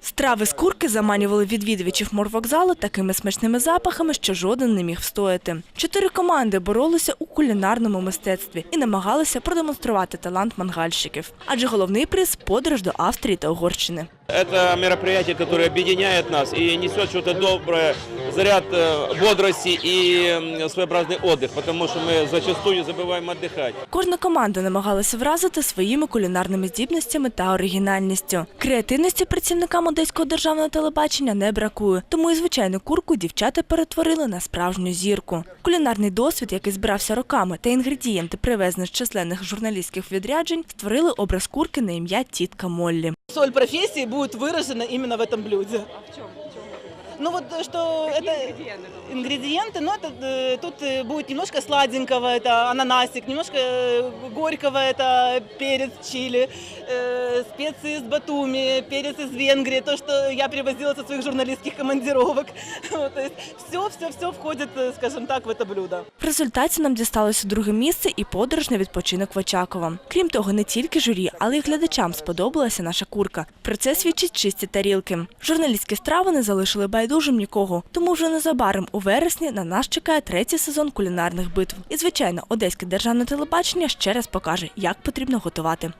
Страви з курки заманювали відвідувачів морвокзалу такими смачними запахами, що жоден не міг встояти. Чотири команди боролися у кулінарному мистецтві і намагалися продемонструвати талант мангальщиків. Адже головний приз подорож до Австрії та Угорщини. Это мероприятие, которое объединяет нас и несет что-то доброе, заряд э, бодрости и м, своеобразный отдых, потому что мы зачастую забываем отдыхать. Кожна команда намагалася вразити своїми кулінарними здібностями та оригінальністю. Креативності працівникам одеського державного телебачення не бракує, тому і звичайну курку дівчата перетворили на справжню зірку. Кулінарний досвід, який збирався роками, та інгредієнти, привезені з численних журналістських відряджень, створили образ курки на ім'я тітка Моллі. Соль профессии будет выражено именно в этом блюде. Ну вот э, что это ингредиенты, но это, э, тут э, будет немножко сладенького, это ананасик, немножко э, горького, это перец чили, э, специи из Батуми, перец из Венгрии, то, что я привозила со своих журналистских командировок. Вот, то есть все, все, все входит, э, скажем так, в это блюдо. В результаті нам дісталося друге місце і подорож на відпочинок в Очаково. Крім того, не тільки журі, але й глядачам сподобалася наша курка. Про це свідчать чисті тарілки. Журналістські страви не залишили байдужим нікого, тому вже незабаром у вересні на нас чекає третій сезон кулінарних битв. І звичайно, одеське державне телебачення ще раз покаже, як потрібно готувати.